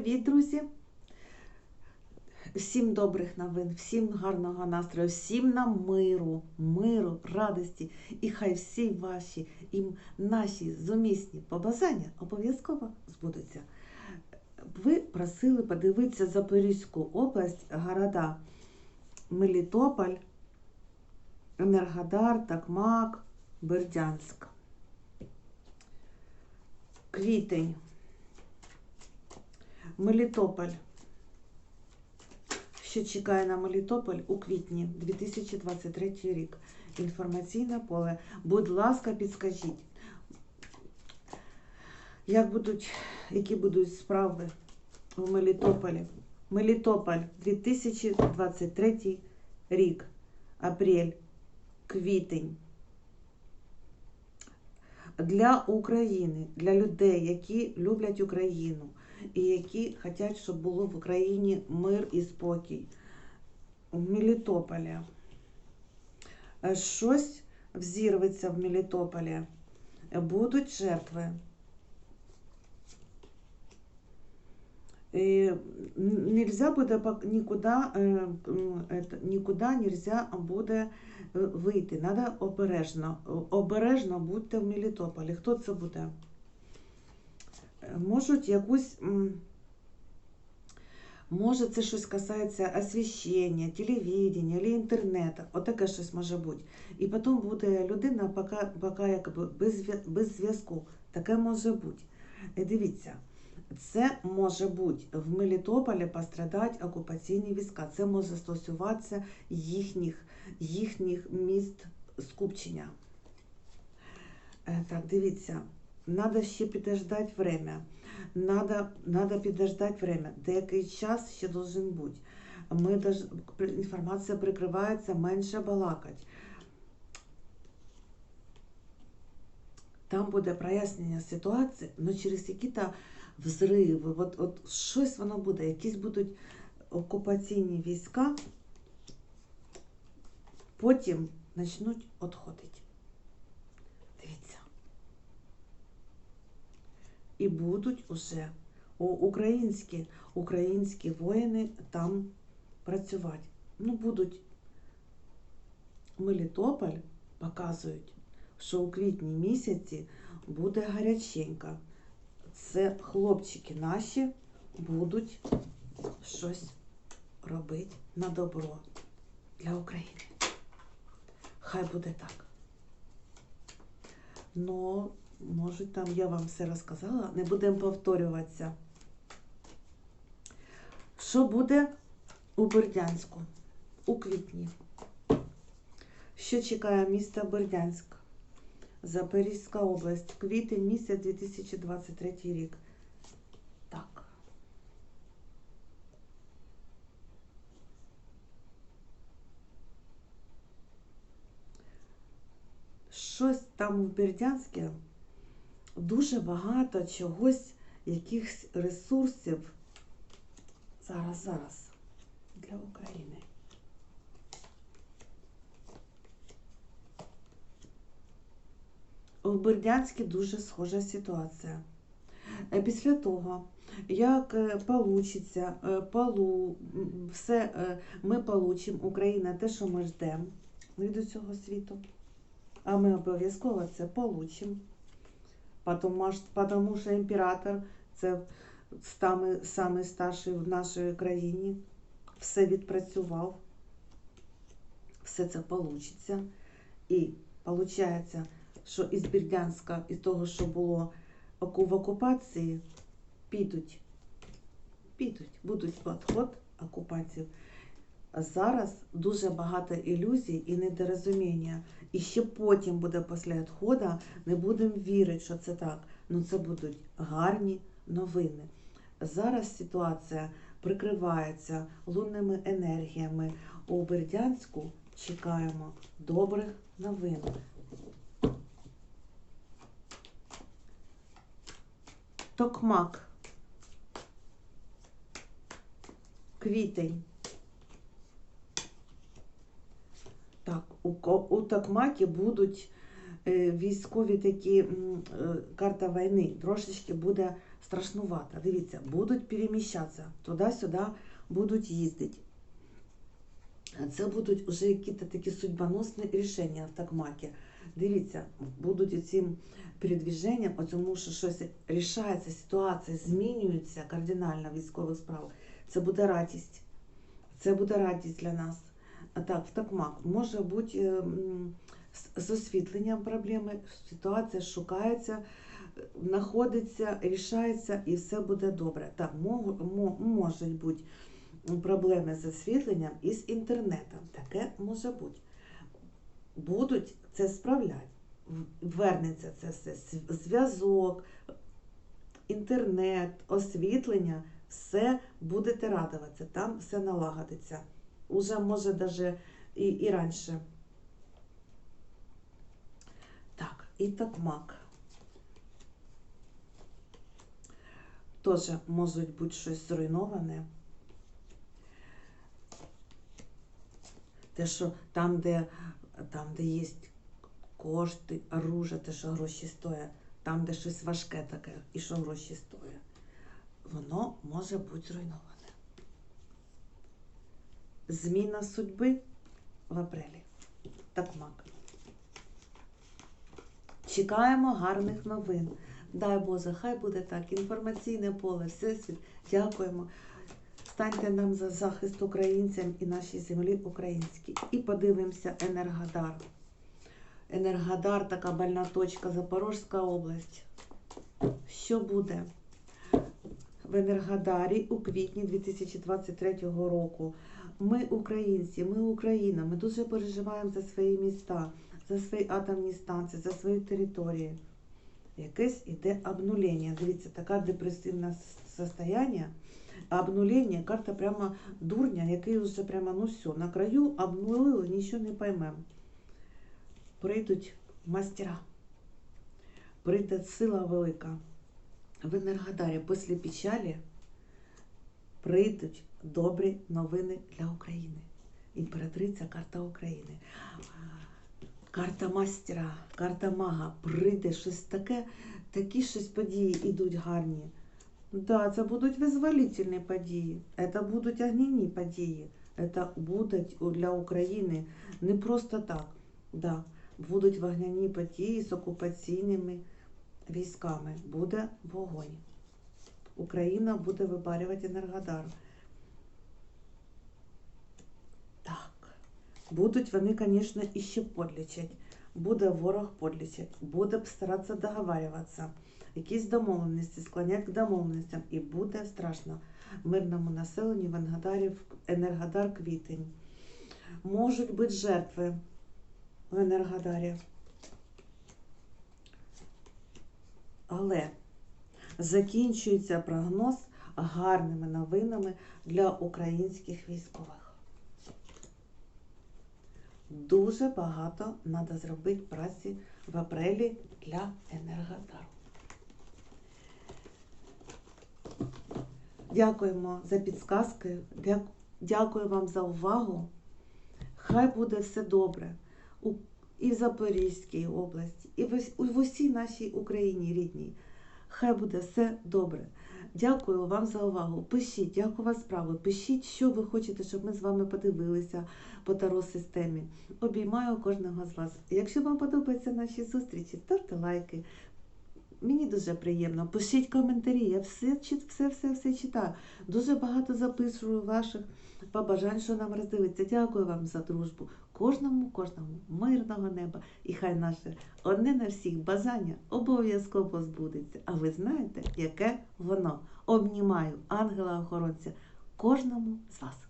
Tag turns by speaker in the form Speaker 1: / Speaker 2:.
Speaker 1: Привіт, друзі! Всім добрих новин, всім гарного настрою, всім нам миру, миру, радості. І хай всі ваші і наші зумісні побажання обов'язково збудуться. Ви просили подивитися Запорізьку область, города Мелітополь, Енергодар, Такмак, Бердянськ. Квітень. Мелітополь. Що чекає на Мелітополь у квітні 2023 рік. Інформаційне поле. Будь ласка, підскажіть, як будуть, які будуть справи в Мелітополі? Мелітополь 2023 рік. Апрель, квітень. Для України, для людей, які люблять Україну і які хочуть, щоб було в Україні мир і спокій. В Мелітополі. Е, Щось взірветься в Мелітополі. Будуть жертви. Нельзя буде нікуди, е, нікуди нельзя буде е, вийти. Треба обережно. Обережно будьте в Мелітополі. Хто це буде? Е, Можуть якусь. Може, це щось касається освіщення, телевідення, або інтернету. Отаке щось може бути. І потім буде людина, поки, поки якби без, без зв'язку. Таке може бути. І дивіться, це може бути в Мелітополі пострадають окупаційні війська. Це може стосуватися їхніх, їхніх міст скупчення. Е, Так, дивіться, треба ще підождати время. Надо, надо підождати время. Деякий час ще должен бути. Ми дож... інформація прикривається, менше балакать. Там буде прояснення ситуації, але через які-то взриви, от, от щось воно буде, якісь будуть окупаційні війська, потім почнуть відходити. Дивіться. І будуть уже українські, українські воїни там працювати. Ну, будуть Мелітополь показують, що у квітні місяці буде гаряченько. Це хлопчики наші будуть щось робити на добро для України. Хай буде так. Ну, може, там я вам все розказала, не будемо повторюватися. Що буде у Бердянську у квітні? Що чекає місто Бердянськ? Запорізька область, квітень місяць 2023 рік. Так. Щось там в Бердянську дуже багато чогось, якихось ресурсів. Зараз, зараз. Для України. В Бердянську дуже схожа ситуація. Е, Після того, як е, получиться, е, полу, все ми получимо, Україна, те, що ми ждемо від цього світу, а ми обов'язково це получимо. Потому, що- імператор це самий, самий старший в нашій країні, все відпрацював, все це получиться. І виходить, що із Бердянська, із того, що було в окупації, підуть, підуть, будуть відход окупантів. Зараз дуже багато ілюзій і недорозуміння. І ще потім буде після відходу, не будемо вірити, що це так. Ну це будуть гарні новини. Зараз ситуація прикривається лунними енергіями. У Бердянську чекаємо добрих новин. Токмак. Квітень. Так, у, у Токмакі будуть е, військові такі е, карта війни. Трошечки буде страшнувато. Дивіться, будуть переміщатися туди-сюди, будуть їздити. Це будуть вже якісь такі судьбоносні рішення в Такмакі. Дивіться, будуть цим передвіженням, тому що щось рішається, ситуація змінюється кардинально в військових справах. Це буде радість. Це буде радість для нас. Так, в Такмак може бути е, з- освітленням проблеми, ситуація шукається, знаходиться, рішається і все буде добре. Так, мо- мо- можуть бути проблеми з освітленням і з інтернетом. Таке може бути. Будуть це справляти. Вернеться це все. Зв'язок, інтернет, освітлення, все будете радуватися, там все налагодиться. Уже може даже і, і раніше. Так, і такмак. Теж можуть бути щось зруйноване. Те, що там, де, там, де є кошти, оружие, те, що гроші стоять, там, де щось важке таке, і що гроші стоять, воно може бути зруйноване. Зміна судьби в апрелі. Такмак. Чекаємо гарних новин. Дай Боже, хай буде так. Інформаційне поле, всесвіт. Дякуємо. Станьте нам за захист українцям і нашій землі українській. І подивимося Енергодар. Енергодар, така больна точка, Запорізька область. Що буде в Енергодарі у квітні 2023 року? Ми українці, ми Україна, ми дуже переживаємо за свої міста, за свої атомні станції, за свої території. Якесь іде обнулення. Дивіться, таке депресивне состояние. А обнулення, карта прямо дурня, який вже прямо, ну все, на краю обнулили, нічого не поймемо. Прийдуть мастера, прийде сила велика. В Енергодарі після печалі прийдуть добрі новини для України. Імператриця карта України. Карта мастера, карта мага. Прийде щось таке, такі щось події йдуть гарні. Да, це будуть визволительні події, це будуть огняні події. Це будуть для України не просто так. Да, будуть вогняні події з окупаційними військами. Буде вогонь. Україна буде вибарювати Енергодар. Так. Будуть вони, звісно, іще подлічать. Буде ворог подлічать, буде старатися договарюватися, якісь домовленості, склонять к домовленостям, і буде страшно мирному населенню в Енергодарі, Енергодар квітень. Можуть бути жертви в Енергодарі. Але закінчується прогноз гарними новинами для українських військових. Дуже багато треба зробити праці в апрелі для Енергодару. Дякуємо за підсказки. Дякую вам за увагу. Хай буде все добре і в Запорізькій області, і в усій нашій Україні рідній. Хай буде все добре. Дякую вам за увагу. Пишіть, як у вас справи. Пишіть, що ви хочете, щоб ми з вами подивилися по таро системі. Обіймаю кожного з вас. Якщо вам подобаються наші зустрічі, ставте лайки. Мені дуже приємно. Пишіть коментарі. Я все все, все, все читаю. Дуже багато записую ваших побажань, що нам роздивиться. Дякую вам за дружбу. Кожному, кожному мирного неба. І хай наше одне на всіх бажання обов'язково збудеться. А ви знаєте, яке воно? Обнімаю ангела-охоронця кожному з вас.